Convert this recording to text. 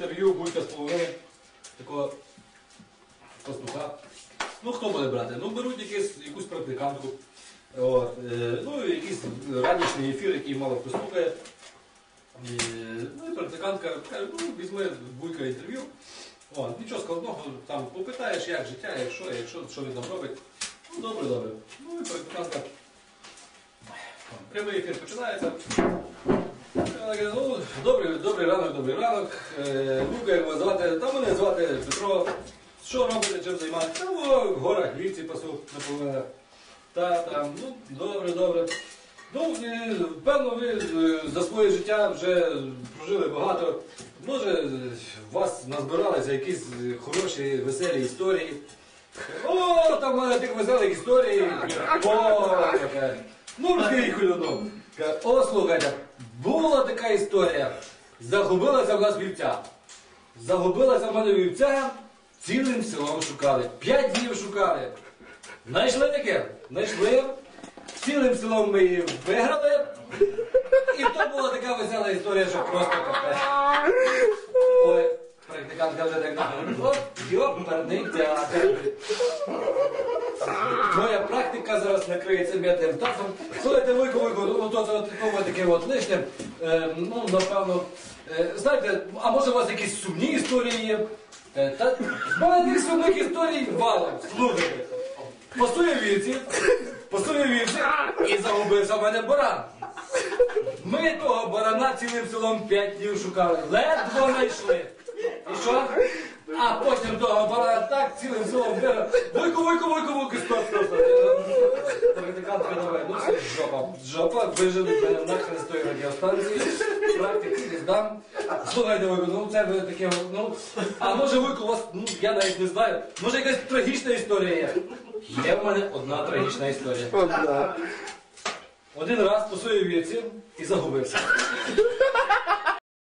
Інтерв'ю Буйка з половини такого пастуха. Ну, хто буде брати? Ну, беруть якусь, якусь практикантку. От, е, ну, якийсь ранішній ефір, який мало хто слухає. Е, ну і практикантка каже, ну, візьми Буйка інтерв'ю. От, нічого складного, там попитаєш, як життя, як що, як що, що він там робить. Ну, добре, добре. Ну і практикантка. Прямий ефір починається. Ну, добрий, добрий ранок, добрий ранок. Е, як вас звати? Та мене звати Петро. Що робите, чим займаєтеся? Та в горах, вівці пасу на. Та там, ну, добре, добре. Ну, е, певно, ви е, за своє життя вже прожили багато. Може, е, у вас назбиралися якісь хороші, веселі історії. О, там в мене тих веселих історій. О, таке. Ну, розкажіть хулюну. Каже, О, була така історія. Загубилася в нас вівця. Загубилася в мене вівця, цілим селом шукали. П'ять днів шукали. Знайшли таке? Знайшли. Цілим селом ми її виграли. І то була така весела історія, що просто капець. Ой, практикантка вже так от, йоперний театр. Моя практика зараз накриється м'ятним тазом. Вуйко, ну то це таке от лишнє. Е, ну, напевно, е, знаєте, а може у вас якісь сумні історії є? Е, та в мене тих сумних історій валом. Слухайте. Пасує вівці, пасує вівці і загубився в мене баран. Ми того барана цілим селом п'ять днів шукали. Ледве знайшли. І що? А потім того барана так цілим селом виграв. Вуйку, вуйку, вуйку, вуйку, стоп, стоп, стоп. Практикантка давай. Ну все, жопа. Жопа, вижили мене нахрен з тої радіостанції. Практики не здам. Слухайте, Вуйку, ну це ви таке, ну. А може Вуйку, у вас, ну я навіть не знаю. Може якась трагічна історія є? Є в мене одна трагічна історія. Один раз по своїй віці і загубився.